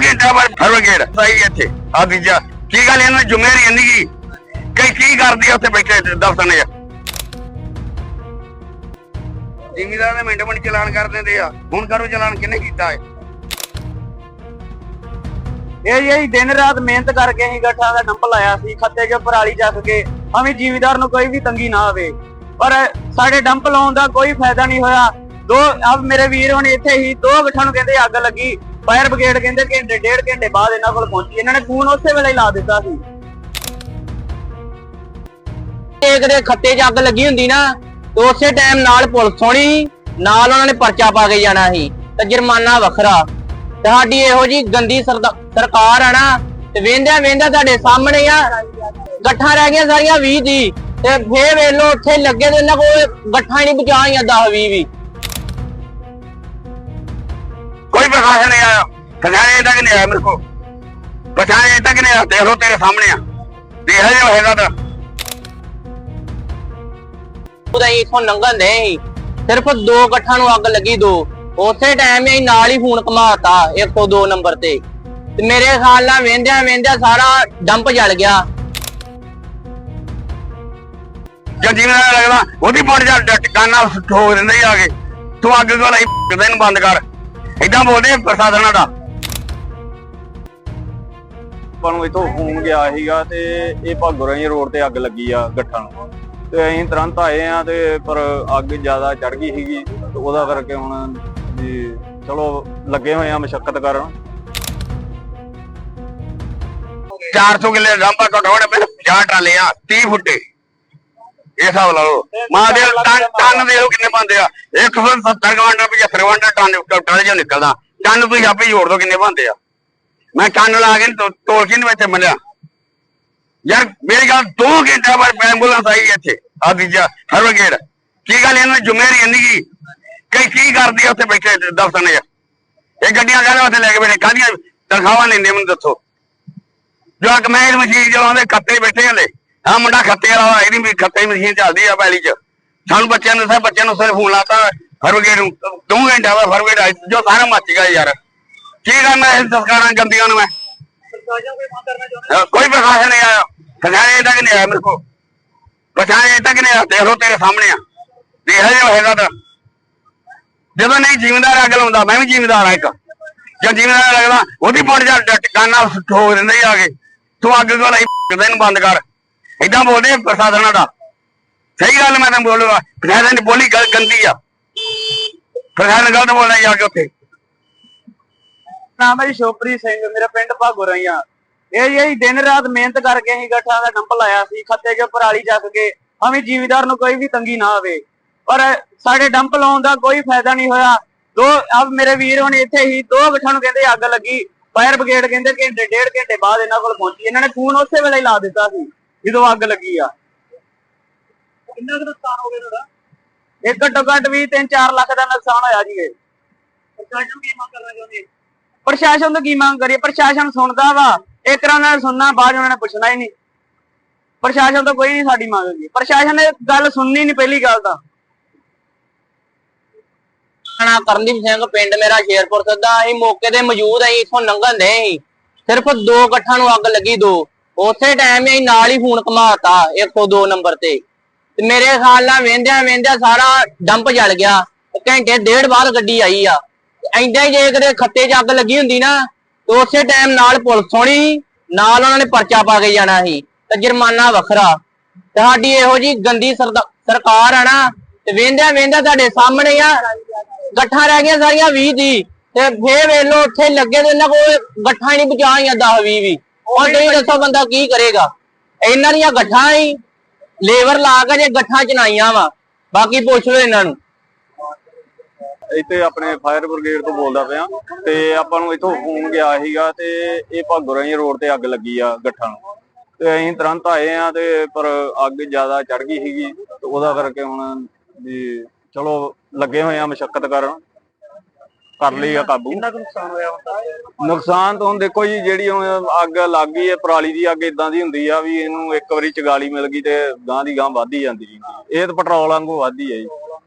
ਘੰਟਾ ਬਾਅਦ ਫਰਵਗੇੜ ਸਹੀ ਇੱਥੇ। ਆ ਦੂਜਾ। ਕੀ ਗੱਲ ਇਹਨਾਂ ਜ਼ਿੰਮੇਵਾਰੀ ਇੰਨੀ ਕੀ? ਕਈ ਕੀ ਕਰਦੀ ਆ ਉੱਥੇ ਬੈਠੇ ਦਫ਼ਤਰ ਨੇ ਜ਼ਿਮੀਦਾਰ ਦੇ ਮਿੰਟ ਮਿੰਟ ਚਲਾਨ ਕਰ ਦਿੰਦੇ ਆ। ਹੁਣ ਕਰੋ ਚਲਾਨ ਕਿੰਨੇ ਕੀਤਾ ਹੈ ਇਹ ਜੀ ਦਿਨ ਰਾਤ ਮਿਹਨਤ ਕਰਕੇ ਅਸੀਂ ਗੱਠਾਂ ਦਾ ਡੰਪ ਲਾਇਆ ਸੀ, ਖੱਤੇ 'ਚ ਪਰਾਲੀ ਚੱਕ ਕੇ। ਭਾਵੇਂ ਜ਼ਿਮੀਦਾਰ ਨੂੰ ਕੋਈ ਵੀ ਤੰਗੀ ਨਾ ਆਵੇ। ਪਰ ਸਾਡੇ ਡੰਪ ਲਾਉਣ ਦਾ ਕੋਈ ਫਾਇਦਾ ਨਹੀਂ ਹੋਇਆ। ਦੋ ਆਪ ਮੇਰੇ ਵੀਰ ਹੁਣ ਇੱਥੇ ਹੀ, ਦੋ ਗੱਠਾਂ ਨੂੰ ਕਹਿੰਦੇ ਅੱਗ ਲੱਗੀ। ਫਾਇਰ ਬ੍ਰਿਗੇਡ ਕਹਿੰਦੇ ਘੰਟੇ, ਡੇਢ ਘੰਟੇ ਬਾਅਦ ਇਹਨਾਂ ਕੋਲ ਪਹੁੰਚੀ। ਇਹਨਾਂ ਨੇ ਫੋਨ ਉਸੇ ਵੇਲੇ ਹੀ ਲਾ ਦਿੱਤਾ ਸੀ। ਇੱਕ ਖੱਤੇ 'ਚ ਅੱਗ ਲੱਗੀ ਹੁੰਦੀ ਨਾ, ਤੇ ਉਸੇ ਟਾਈਮ ਨਾਲ ਪੁਲਿਸ ਹੋਣੀ ਨਾਲ ਉਹਨਾਂ ਨੇ ਪਰਚਾ ਪਾ ਕੇ ਜਾਣਾ ਸੀ, ਤੇ ਜੁਰਮਾਨਾ ਵੱਖਰਾ। ਤੇ ਸਾਡੀ ਇਹੋ ਜੀ ਗੰਦੀ ਸਰਦਾ- ਸਰਕਾਰ ਆ ਨਾ, ਤੇ ਵੇਂਦਿਆਂ ਵੇਂਦਿਆਂ ਤੁਹਾਡੇ ਸਾਹਮਣੇ ਆ, ਗੱਠਾਂ ਰਹਿ ਗਈਆਂ ਸਾਰੀਆਂ 20 ਦੀ ਤੇ ਫੇਰ ਵੇਖ ਲਓ, ਉੱਥੇ ਲੱਗੇ ਤੇ ਇਹਨਾਂ ਕੋਲ ਗੱਠਾਂ ਹੀ ਨਹੀਂ ਬਚਾਈਆਂ 10 20 ਵੀ। ਆਇਆ। ਪ੍ਰਸ਼ਾਸਨ ਅਜੇ ਤੱਕ ਨਹੀਂ ਆਇਆ ਮੇਰੇ ਕੋ ਪ੍ਰਸ਼ਾਸਨ ਅਜੇ ਤੱਕ ਨਹੀਂ ਆਇਆ। ਦੇਖ ਲਓ ਤੇਰੇ ਸਾਹਮਣੇ ਆ। ਦੇਖ ਜੇ ਹੋਏਗਾ ਤਾਂ। ਉਹਦਾ ਹੀ ਇਥੋਂ ਲੰਘਣ ਦੇ ਸੀ। ਸਿਰਫ ਦੋ ਗੱਠਾਂ ਨੂੰ ਅੱਗ ਲੱਗੀ ਦੋ। ਉਸੇ ਟਾਈਮ ਹੀ ਨਾਲ ਹੀ ਫੋਨ ਘਮਾਤਾ 102 ਨੰਬਰ ਤੇ। ਤੇ ਮੇਰੇ ਖਿਆਲ ਨਾਲ ਵੇਂਦਿਆਂ ਵੇਂਦਿਆਂ ਸਾਰਾ ਡੰਪ ਜਲ ਗਿਆ। ਜਦ ਜਿਵੇਂ ਲੱਗਦਾ ਉਹਦੀ ਪੌੜ ਜਾ ਟਿਕਾਣਾ ਨਾਲ ਠੋਕ ਦਿੰਦੇ ਹੀ ਆ ਕੇ। ਤੂੰ ਅੱਗ ਕੋਲ ਨੂੰ ਬੰਦ ਕਰ। ਇਦਾਂ ਬੋਲਦੇ ਪ੍ਰਸ਼ਾਸਨਾਂ ਦਾ। ਆਪਾਂ ਨੂੰ ਇਥੋਂ ਫੋਨ ਗਿਆ ਸੀਗਾ ਤੇ ਇਹ ਭਾਗੋਰਾਈ ਰੋਡ ਤੇ ਅੱਗ ਲੱਗੀ ਆ ਗੱਠਾਂ ਨੂੰ। ਤੇ ਅਸੀਂ ਤੁਰੰਤ ਆਏ ਆ ਤੇ ਪਰ ਅੱਗ ਜ਼ਿਆਦਾ ਚੜ ਗਈ ਸੀਗੀ। ਤੇ ਉਹਦਾ ਕਰਕੇ ਹੁਣ ਵੀ ਚਲੋ ਲੱਗੇ ਹੋਏ ਆ ਮਸ਼ੱਕਤ ਕਰਨ। 400 ਕਿੱਲੇ ਰਾਂਪਾ ਘਟਾਉਣੇ ਪਏ 50 ਟਰਾਲੇ ਆ 30 ਫੁੱਟੇ। ਇਹ ਹਿਸਾਬ ਲਾ ਲਓ। ਮਾਂ ਦੇ ਟਨ ਟਨ ਦੇ ਲੋ ਕਿੰਨੇ ਬੰਦੇ ਆ? 170 ਗਵਾਂਡਾ 75 ਗਵਾਂਡਾ ਟਨ ਟਰਾਲੇ ਚੋਂ ਨਿਕਲਦਾ। ਟਨ ਤੁਸੀਂ ਆਪੇ ਜੋੜ ਦੋ ਕਿੰਨੇ ਬੰਦੇ ਆ। ਮੈਂ ਟਨ ਲਾ ਕੇ ਤੋ- ਤੋਲ ਕੇ ਨਹੀਂ ਮਿਲਿਆ। ਯਾਰ, ਮੇਰੀ ਗੱਲ 2 ਘੰਟੇ ਬਾਅਦ ਐਂਬੂਲੈਂਸ ਆਈ ਇੱਥੇ ਆ ਦੂਜਾ ਫਰਵਗੇੜ ਕੀ ਗੱਲ ਇਹਨਾਂ ਦੀ ਜ਼ਿੰਮੇਵਾਰੀ ਇੰਨੀ ਕੀ? ਕਈ ਕੀ ਕਰਦੀ ਆ ਉੱਥੇ ਬੈਠੇ ਦਫ਼ਤਰ ਨੇ ਇਹ ਗੱਡੀਆਂ ਕਹਿੰਦੇ ਉੱਥੇ ਲੈ ਕੇ ਬੈਠੇ? ਕਾਹਦੀਆਂ ਤਨਖਾਹਾਂ ਲੈਂਦੇ ਮੈਨੂੰ ਦੱਸੋ। ਜੋ ਕਮੈਲ ਮਸ਼ੀਨ ਜਦੋਂ ਉਹਦੇ ਖੱਤੇ ਬੈਠੇ ਹਲੇ। ਆ ਮੁੰਡਾ ਖੱਤੇ ਵਾਲਾ ਇਹਦੀ ਵੀ ਖੱਤੇ ਮਸ਼ੀਨ ਚੱਲਦੀ ਆ ਪੈਲੀ ਚ। ਸਾਨੂੰ ਬੱਚਿਆਂ ਨੇ ਸਾ ਬੱਚਿਆਂ ਨੂੰ ਸਾਰੇ ਫੋਨ ਲਾਤਾ ਫਰਵਗੇੜ ਨੂੰ, ਦੋ ਘੰਟਾ ਵਾ ਫਰਵਗੇੜ ਆਈ, ਜੋ ਸਾਰਾ ਮੱਚ ਗਿਆ ਯਾਰ। ਕੀ ਕਰਨਾ ਇਹ ਸਰਕਾਰਾਂ ਗੰਦੀਆਂ ਨੂੰ ਮੈਂ? ਕੋਈ ਪ੍ਰਸ਼ਾਸਨ ਨਹੀਂ ਆਇਆ। ਪ੍ਰਸ਼ਾਸਨ ਅਜੇ ਤੱਕ ਨਹੀਂ ਆਇਆ ਮੇਰੇ ਕੋ ਪ੍ਰਸ਼ਾਸਨ ਤੱਕ ਨਹੀਂ ਆਇਆ। ਦੇਖ ਲਓ ਤੇਰੇ ਸਾਹਮਣੇ ਆ। ਦੇਖ ਜੇ ਹੋਏਗਾ ਤਾਂ। ਜਦੋਂ ਨਹੀਂ ਜ਼ਿਮੀਂਦਾਰ ਅੱਗ ਲਾਉਂਦਾ, ਮੈਂ ਵੀ ਜ਼ਿਮੀਂਦਾਰ ਆ ਇੱਕ। ਜਾਂ ਜ਼ਿਮੀਂਦਾਰ ਲੱਗਦਾ, ਉਹਦੀ ਪੌੜ ਜਾ ਟਿਕਾਣਾ ਠੋਕ ਦਿੰਦੇ ਆ ਕੇ। ਤੂੰ ਅੱਗ ਕੋਲ ਆਈ ਬੰਦ ਕਰ। ਇਦਾਂ ਬੋਲਦੇ ਪ੍ਰਸ਼ਾਸਨਾਂ ਦਾ। ਸਹੀ ਗੱਲ ਮੈਂ ਤਾਂ ਬੋਲੂਗਾ। ਪ੍ਰਸ਼ਾਸਨ ਦੀ ਬੋਲੀ ਗੱਲ ਗੰਦੀ ਆ। ਪ੍ਰਸ਼ਾਸਨ ਗਲਤ ਬੋਲਦਾ ਜਾ ਕੇ ਉੱਥੇ। ਨਾਮ ਹੈ ਸ਼ੋਪਰੀ ਸਿੰਘ, ਮੇਰਾ ਪਿੰਡ ਭਾਗੋ ਰਈਆਂ। ਇਹ ਜੀ ਦਿਨ ਰਾਤ ਮਿਹਨਤ ਕਰਕੇ ਅਸੀਂ ਗੱਠਾਂ ਦਾ ਡੰਪ ਲਾਇਆ ਸੀ, ਖੱਤੇ 'ਚ ਪਰਾਲੀ ਚੱਕ ਕੇ, ਭਾਵੇਂ ਜ਼ਿਮੀਦਾਰ ਨੂੰ ਕੋਈ ਵੀ ਤੰਗੀ ਨਾ ਆਵੇ। ਪਰ ਸਾਡੇ ਡੰਪ ਲਾਉਣ ਦਾ ਕੋਈ ਫਾਇਦਾ ਨਹੀਂ ਹੋਇਆ। ਦੋ ਆਪ ਮੇਰੇ ਵੀਰ ਹੁਣ ਇੱਥੇ ਹੀ, ਦੋ ਗੱਠਾਂ ਨੂੰ ਕਹਿੰਦੇ ਅੱਗ ਲੱਗੀ। ਫਾਇਰ ਬ੍ਰਿਗੇਡ ਕਹਿੰਦੇ ਘੰਟੇ, ਡੇਢ ਘੰਟੇ ਬਾਅਦ ਇਹਨਾਂ ਕੋਲ ਪਹੁੰਚੀ। ਇਹਨਾਂ ਨੇ ਖੂਨ ਉਸੇ ਵੇਲੇ ਹੀ ਲਾ ਦਿੱਤਾ ਸੀ। ਜਦੋਂ ਅੱਗ ਲੱਗੀ ਆ। ਕਿੰਨਾ ਕੁ ਨੁਕਸਾਨ ਹੋ ਗਿਆ ਤੁਹਾਡਾ? ਇਹ ਘੱਟੋ ਘੱਟ ਵੀ 3-4 ਲੱਖ ਦਾ ਨੁਕਸਾਨ ਹੋਇਆ ਜੀ ਇਹ। ਪ੍ਰਸ਼ਾਸਨ ਕੀ ਮੰਗ ਕਰਨਾ ਚਾਹੁੰਦੇ ਪ੍ਰਸ਼ਾਸਨ ਤੋਂ ਕੀ ਮੰਗ ਕਰੀਏ? ਪ੍ਰਸ਼ਾਸਨ ਸੁਣਦਾ ਵਾ। ਇੱਕ ਰਾਂ ਨਾਲ ਸੁਣਨਾ ਬਾਅਦ ਉਹਨਾਂ ਨੇ ਪੁੱਛਣਾ ਹੀ ਨਹੀਂ। ਪ੍ਰਸ਼ਾਸਨ ਤੋਂ ਕੋਈ ਨਹੀਂ ਸਾਡੀ ਮੰਗ ਗਈ ਪ੍ਰਸ਼ਾਸਨ ਨੇ ਗੱਲ ਸੁਣਨੀ ਨਹੀਂ ਪਹਿਲੀ ਗੱਲ ਤਾਂ। ਨਾ ਕਰਨਦੀਪ ਸਿੰਘ ਪਿੰਡ ਮੇਰਾ ਸ਼ੇਰਪੁਰ ਸੱਦਾ ਅਸੀਂ ਮੌਕੇ ਤੇ ਮੌਜੂਦ ਅਸੀਂ ਇਥੋਂ ਲੰਘਣ ਦੇ ਸੀ ਸਿਰਫ ਦੋ ਗੱਠਾਂ ਨੂੰ ਅੱਗ ਲੱਗੀ ਦੋ। ਉਸੇ ਟਾਈਮ ਹੀ ਨਾਲ ਹੀ ਫੋਨ ਘਮਾਤਾ 102 ਨੰਬਰ ਤੇ। ਤੇ ਮੇਰੇ ਖਿਆਲ ਨਾਲ ਵੇਂਦਿਆਂ ਵੇਂਦਿਆਂ ਸਾਰਾ ਡੰਪ ਜਲ ਗਿਆ। ਘੰਟੇ ਡੇਢ ਬਾਅਦ ਗੱਡੀ ਆਈ ਆ। ਐਂਦਾ ਹੀ ਜੇ ਕਿਤੇ ਖੱਤੇ 'ਚ ਅੱਗ ਲੱਗੀ ਹੁੰਦੀ ਨਾ, ਤੇ ਉਸੇ ਟਾਈਮ ਨਾਲ ਪੁਲਿਸ ਹੋਣੀ ਨਾਲ ਉਹਨਾਂ ਨੇ ਪਰਚਾ ਪਾ ਕੇ ਜਾਣਾ ਸੀ। ਤੇ ਜੁਰਮਾਨਾ ਵੱਖਰਾ। ਤੇ ਸਾਡੀ ਇਹੋ ਜੀ ਗੰਦੀ ਸਰਕਾਰ ਆ ਨਾ, ਤੇ ਵੇਂਦਿਆਂ ਵੇਂਦਿਆਂ ਤੁਹਾਡੇ ਸਾਹਮਣੇ ਆ, ਗੱਠਾਂ ਰਹਿ ਗਈਆਂ ਸਾਰੀਆਂ 20 ਦੀ ਤੇ ਫੇਰ ਵੇਖ ਲਓ, ਉੱਥੇ ਲੱਗੇ ਤੇ ਇਹਨਾਂ ਕੋਲ ਗੱਠਾਂ ਹੀ ਨਹੀਂ ਬਚਾਈਆਂ 10 20 ਵੀ। ਹੁਣ ਤੁਸੀਂ ਦੱਸੋ ਬੰਦਾ ਕੀ ਕਰੇਗਾ। ਇਹਨਾਂ ਦੀਆਂ ਗੱਠਾਂ ਹੀ ਲੇਬਰ ਲਾ ਕੇ ਜੇ ਗੱਠਾਂ ਚਨਾਈਆਂ ਵਾ। ਬਾਕੀ ਪੁੱਛ ਲਓ ਇਹਨਾਂ ਨੂੰ। ਇੱਥੇ ਆਪਣੇ ਫਾਇਰ ਬ੍ਰਿਗੇਡ ਤੋਂ ਬੋਲਦਾ ਪਿਆ। ਤੇ ਆਪਾਂ ਨੂੰ ਇਥੋਂ ਫੋਨ ਗਿਆ ਸੀਗਾ ਤੇ ਇਹ ਭਾਗੋਰਾਈ ਰੋਡ ਤੇ ਅੱਗ ਲੱਗੀ ਆ ਗੱਠਾਂ ਨੂੰ। ਤੇ ਅਸੀਂ ਤੁਰੰਤ ਆਏ ਆ ਤੇ ਪਰ ਅੱਗ ਜ਼ਿਆਦਾ ਚੜ ਗਈ ਸੀਗੀ। ਤੇ ਉਹਦਾ ਕਰਕੇ ਹੁਣ ਵੀ ਚਲੋ ਲੱਗੇ ਹੋਏ ਆ ਮਸ਼ੱਕਤ ਕਰਨ। ਕਰ ਲਈ ਆ ਕਾਬੂ। ਕਿੰਨਾ ਕੁ ਨੁਕਸਾਨ ਹੋਇਆ ਹੁੰਦਾ ਨੁਕਸਾਨ ਤਾਂ ਹੁਣ ਦੇਖੋ ਜੀ ਜਿਹੜੀ ਹੁਣ ਅੱਗ ਲੱਗ ਗਈ ਹੈ ਪਰਾਲੀ ਦੀ ਅੱਗ ਇਦਾਂ ਦੀ ਹੁੰਦੀ ਆ ਵੀ ਇਹਨੂੰ ਇੱਕ ਵਾਰੀ ਚਗਾਲੀ ਮਿਲ ਗਈ ਤੇ ਗਾਂ ਦੀ ਗਾਂ ਵੱਧ ਹੀ ਜਾਂਦੀ ਜੀ। ਇਹ ਤਾਂ ਪੈਟਰੋਲ ਵਾਂਗੂ ਵੱਧ ਹੀ ਹੈ ਜੀ।